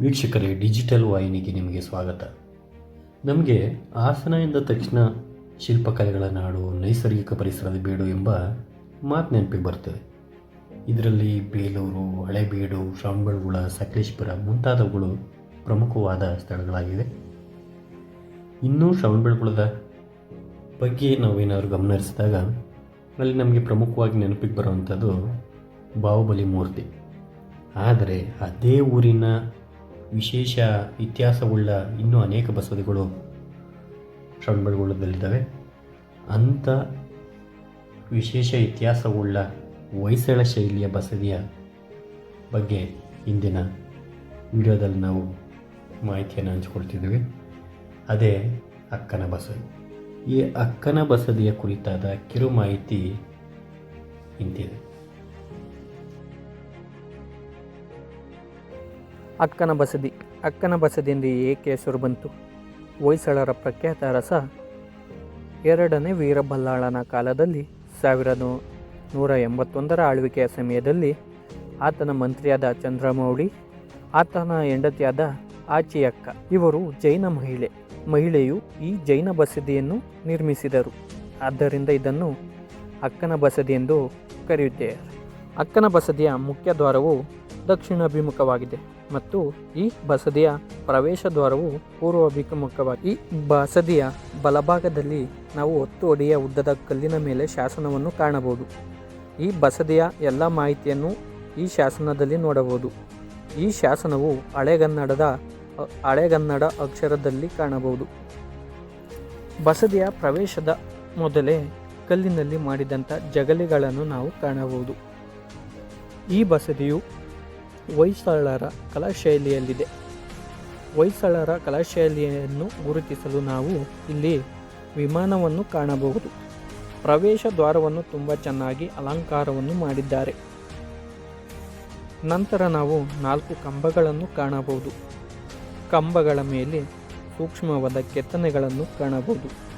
ವೀಕ್ಷಕರೇ, ಡಿಜಿಟಲ್ ವಾಹಿನಿಗೆ ನಿಮಗೆ ಸ್ವಾಗತ. ನಮಗೆ ಹಾಸನ ಎಂದ ತಕ್ಷಣ ಶಿಲ್ಪಕಲೆಗಳ ನಾಡು, ನೈಸರ್ಗಿಕ ಪರಿಸರದ ಬೀಡು ಎಂಬ ಮಾತು ನೆನಪಿಗೆ ಬರ್ತದೆ. ಇದರಲ್ಲಿ ಬೇಲೂರು, ಹಳೆಬೀಡು, ಶ್ರವಣಬೆಳಗೊಳ, ಸಕಲೇಶ್ಪುರ ಮುಂತಾದವುಗಳು ಪ್ರಮುಖವಾದ ಸ್ಥಳಗಳಾಗಿವೆ. ಇನ್ನೂ ಶ್ರವಣಬೆಳಗೊಳದ ಬಗ್ಗೆ ನಾವೇನಾದರೂ ಗಮನ ಅಲ್ಲಿ ನಮಗೆ ಪ್ರಮುಖವಾಗಿ ನೆನಪಿಗೆ ಬರುವಂಥದ್ದು ಬಾಹುಬಲಿ ಮೂರ್ತಿ. ಆದರೆ ಅದೇ ಊರಿನ ವಿಶೇಷ ಇತಿಹಾಸವುಳ್ಳ ಇನ್ನೂ ಅನೇಕ ಬಸದಿಗಳು ಶ್ರವಣಬೆಳಗೊಳ್ಳದಲ್ಲಿದ್ದಾವೆ ಅಂಥ ವಿಶೇಷ ಇತಿಹಾಸವುಳ್ಳ ಹೊಯ್ಸಳ ಶೈಲಿಯ ಬಸದಿಯ ಬಗ್ಗೆ ಇಂದಿನ ವಿಡಿಯೋದಲ್ಲಿ ನಾವು ಮಾಹಿತಿಯನ್ನು ಹಂಚಿಕೊಳ್ತಿದ್ದೀವಿ. ಅದೇ ಅಕ್ಕನ ಬಸದಿ. ಈ ಅಕ್ಕನ ಬಸದಿಯ ಕುರಿತಾದ ಕಿರು ಮಾಹಿತಿ ಇಂತಿದೆ. ಅಕ್ಕನ ಬಸದಿ. ಅಕ್ಕನ ಬಸದಿಯಿಂದ ಏಕೆ ಹೆಸರು ಬಂತು? ಹೊಯ್ಸಳರ ಪ್ರಖ್ಯಾತ ರಸ. ಎರಡನೇ ವೀರಬಲ್ಲಾಳನ ಕಾಲದಲ್ಲಿ ಸಾವಿರದ ನೂರ ಎಂಬತ್ತೊಂದರ ಆಳ್ವಿಕೆಯ ಸಮಯದಲ್ಲಿ ಆತನ ಮಂತ್ರಿಯಾದ ಚಂದ್ರಮೌಳಿ, ಆತನ ಹೆಂಡತಿಯಾದ ಆಚಿಯಕ್ಕ ಇವರು ಜೈನ ಮಹಿಳೆ. ಮಹಿಳೆಯು ಈ ಜೈನ ಬಸದಿಯನ್ನು ನಿರ್ಮಿಸಿದರು. ಆದ್ದರಿಂದ ಇದನ್ನು ಅಕ್ಕನ ಬಸದಿ ಎಂದು ಕರೆಯುತ್ತೇವೆ ಅಕ್ಕನ ಬಸದಿಯ ಮುಖ್ಯ ದ್ವಾರವು ದಕ್ಷಿಣಾಭಿಮುಖವಾಗಿದೆ. ಮತ್ತು ಈ ಬಸದಿಯ ಪ್ರವೇಶ ದ್ವಾರವು ಪೂರ್ವಾಭಿಮುಖವಾಗಿ ಈ ಬಸದಿಯ ಬಲಭಾಗದಲ್ಲಿ ನಾವು ಹತ್ತು ಅಡಿಯ ಉದ್ದದ ಕಲ್ಲಿನ ಮೇಲೆ ಶಾಸನವನ್ನು ಕಾಣಬಹುದು. ಈ ಬಸದಿಯ ಎಲ್ಲ ಮಾಹಿತಿಯನ್ನು ಈ ಶಾಸನದಲ್ಲಿ ನೋಡಬಹುದು. ಈ ಶಾಸನವು ಹಳೆಗನ್ನಡದ, ಹಳೆಗನ್ನಡ ಅಕ್ಷರದಲ್ಲಿ ಕಾಣಬಹುದು. ಬಸದಿಯ ಪ್ರವೇಶದ ಮೊದಲೇ ಕಲ್ಲಿನಲ್ಲಿ ಮಾಡಿದಂಥ ಜಗಲಿಗಳನ್ನು ನಾವು ಕಾಣಬಹುದು. ಈ ಬಸದಿಯು ಹೊಯ್ಸಳರ ಕಲಾಶೈಲಿಯಲ್ಲಿದೆ. ಹೊಯ್ಸಳರ ಕಲಾಶೈಲಿಯನ್ನು ಗುರುತಿಸಲು ನಾವು ಇಲ್ಲಿ ವಿಮಾನವನ್ನು ಕಾಣಬಹುದು. ಪ್ರವೇಶ ದ್ವಾರವನ್ನು ತುಂಬ ಚೆನ್ನಾಗಿ ಅಲಂಕಾರವನ್ನು ಮಾಡಿದ್ದಾರೆ. ನಂತರ ನಾವು ನಾಲ್ಕು ಕಂಬಗಳನ್ನು ಕಾಣಬಹುದು. ಕಂಬಗಳ ಮೇಲೆ ಸೂಕ್ಷ್ಮವಾದ ಕೆತ್ತನೆಗಳನ್ನು ಕಾಣಬಹುದು.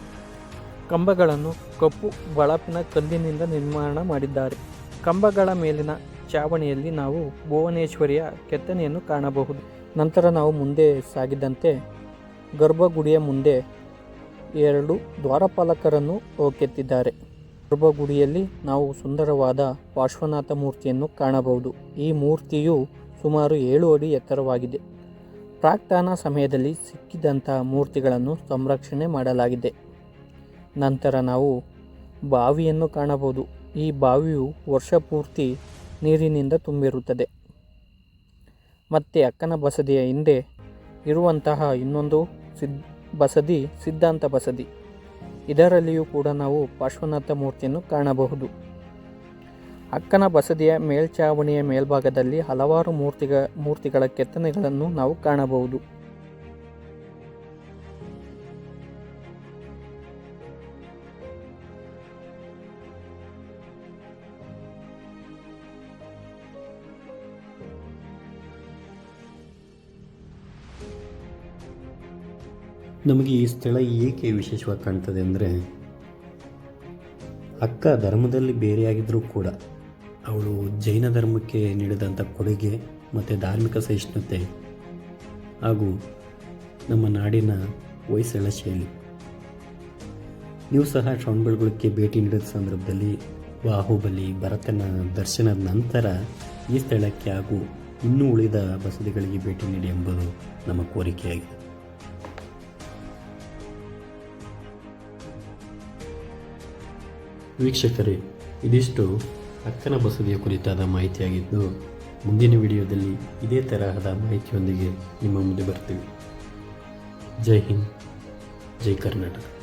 ಕಂಬಗಳನ್ನು ಕಪ್ಪು ಬಳಪಿನ ಕಲ್ಲಿನಿಂದ ನಿರ್ಮಾಣ ಮಾಡಿದ್ದಾರೆ. ಕಂಬಗಳ ಮೇಲಿನ ಚಾವಣಿಯಲ್ಲಿ ನಾವು ಭುವನೇಶ್ವರಿಯ ಕೆತ್ತನೆಯನ್ನು ಕಾಣಬಹುದು. ನಂತರ ನಾವು ಮುಂದೆ ಸಾಗಿದಂತೆ ಗರ್ಭಗುಡಿಯ ಮುಂದೆ ಎರಡು ದ್ವಾರಪಾಲಕರನ್ನು ಕೆತ್ತಿದ್ದಾರೆ. ಗರ್ಭಗುಡಿಯಲ್ಲಿ ನಾವು ಸುಂದರವಾದ ಪಾರ್ಶ್ವನಾಥ ಮೂರ್ತಿಯನ್ನು ಕಾಣಬಹುದು. ಈ ಮೂರ್ತಿಯು ಸುಮಾರು ಏಳು ಅಡಿ ಎತ್ತರವಾಗಿದೆ. ಪ್ರಾಕ್ತಾನ ಸಮಯದಲ್ಲಿ ಸಿಕ್ಕಿದಂಥ ಮೂರ್ತಿಗಳನ್ನು ಸಂರಕ್ಷಣೆ ಮಾಡಲಾಗಿದೆ. ನಂತರ ನಾವು ಬಾವಿಯನ್ನು ಕಾಣಬಹುದು. ಈ ಬಾವಿಯು ವರ್ಷ ಪೂರ್ತಿ ನೀರಿನಿಂದ ತುಂಬಿರುತ್ತದೆ. ಮತ್ತೆ ಅಕ್ಕನ ಬಸದಿಯ ಹಿಂದೆ ಇರುವಂತಹ ಇನ್ನೊಂದು ಸಿದ್, ಬಸದಿ, ಸಿದ್ಧಾಂತ ಬಸದಿ. ಇದರಲ್ಲಿಯೂ ಕೂಡ ನಾವು ಪಾರ್ಶ್ವನಾಥ ಮೂರ್ತಿಯನ್ನು ಕಾಣಬಹುದು. ಅಕ್ಕನ ಬಸದಿಯ ಮೇಲ್ಛಾವಣಿಯ ಮೇಲ್ಭಾಗದಲ್ಲಿ ಹಲವಾರು ಮೂರ್ತಿಗ, ಮೂರ್ತಿಗಳ ಕೆತ್ತನೆಗಳನ್ನು ನಾವು ಕಾಣಬಹುದು. ನಮಗೆ ಈ ಸ್ಥಳ ಏಕೆ ವಿಶೇಷವಾಗಿ ಕಾಣ್ತದೆ ಅಂದರೆ, ಅಕ್ಕ ಧರ್ಮದಲ್ಲಿ ಬೇರೆಯಾಗಿದ್ದರೂ ಕೂಡ ಅವಳು ಜೈನ ಧರ್ಮಕ್ಕೆ ನೀಡಿದಂಥ ಕೊಡುಗೆ ಮತ್ತು ಧಾರ್ಮಿಕ ಸಹಿಷ್ಣುತೆ ಹಾಗೂ ನಮ್ಮ ನಾಡಿನ ಹೊಯ್ಸಳ ಶೈಲಿ ನೀವು ಸಹ ಶ್ರವಣಬೆಳಗೊಳಕ್ಕೆ ಭೇಟಿ ನೀಡಿದ ಸಂದರ್ಭದಲ್ಲಿ ಬಾಹುಬಲಿ, ಭರತನ ದರ್ಶನದ ನಂತರ ಈ ಸ್ಥಳಕ್ಕೆ ಹಾಗೂ ಇನ್ನೂ ಉಳಿದ ಬಸದಿಗಳಿಗೆ ಭೇಟಿ ನೀಡಿ ಎಂಬುದು ನಮ್ಮ ಕೋರಿಕೆಯಾಗಿದೆ. ವೀಕ್ಷಕರೇ, ಇದಿಷ್ಟು ಅಕ್ಕನ ಬಸದಿಯ ಕುರಿತಾದ ಮಾಹಿತಿಯಾಗಿದ್ದು, ಮುಂದಿನ ವಿಡಿಯೋದಲ್ಲಿ ಇದೇ ತರಹದ ಮಾಹಿತಿಯೊಂದಿಗೆ ನಿಮ್ಮ ಮುಂದೆ ಬರ್ತೀವಿ ಜೈ ಹಿಂದ್, ಜೈ ಕರ್ನಾಟಕ.